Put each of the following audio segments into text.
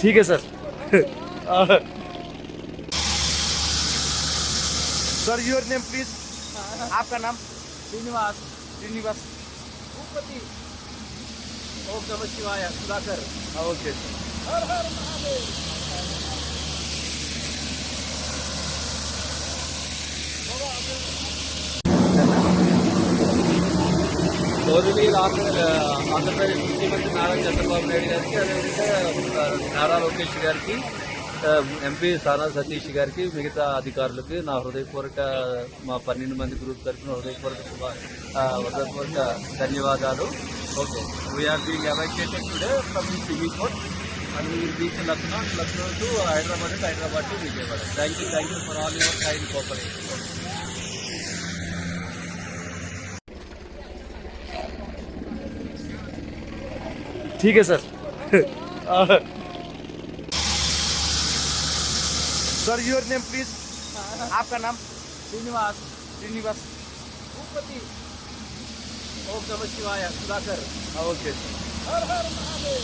ठीक है sir. Sir your name please आपका नाम? श्रीनिवास। श्रीनिवास। भूपति। ओम नमः शिवाय सुधाकर। ओके हर हर महादेव। గౌరవీ ఆంధ్ర ఆంధ్రప్రదేశ్ ముఖ్యమంత్రి నారా చంద్రబాబు నాయుడు గారికి అదేవిధంగా నారా లోకేష్ గారికి ఎంపీ సానా సతీష్ గారికి మిగతా అధికారులకి నా హృదయపూర్వక మా పన్నెండు మంది గ్రూప్ తరఫున హృదయపూర్వక హృదయపూర్వక ధన్యవాదాలు. Okay. We're being evacuated today from swimming court and wheel beach Lucknow Lucknow to Hyderabad Hyderabad to Vijayawada thank you thank you for all your kind cooperation ठीक है sir. Sir your name please आपका नाम? श्रीनिवास। श्रीनिवास। भूपति। ओम नमः शिवाय Sudhakar. Okay हर हर महादेव।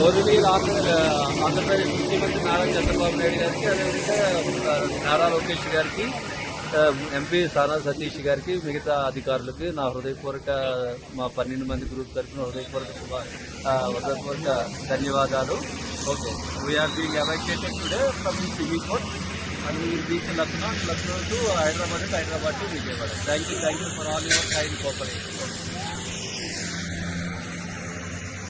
గౌరవీ ఆంధ్ర ఆంధ్రప్రదేశ్ ముఖ్యమంత్రి నారా చంద్రబాబు నాయుడు గారికి అదేవిధంగా నారా లోకేష్ గారికి ఎంపీ సానా సతీష్ గారికి మిగతా అధికారులకి నా హృదయపూర్వక మా పన్నెండు మంది గ్రూప్ తరఫున హృదయపూర్వక హృదయపూర్వక ధన్యవాదాలు. Okay. We are being evacuated today from swimming court and we'll beach Lucknow Lucknow to Hyderabad Hyderabad to Vijayawada thank you thank you for all your time cooperation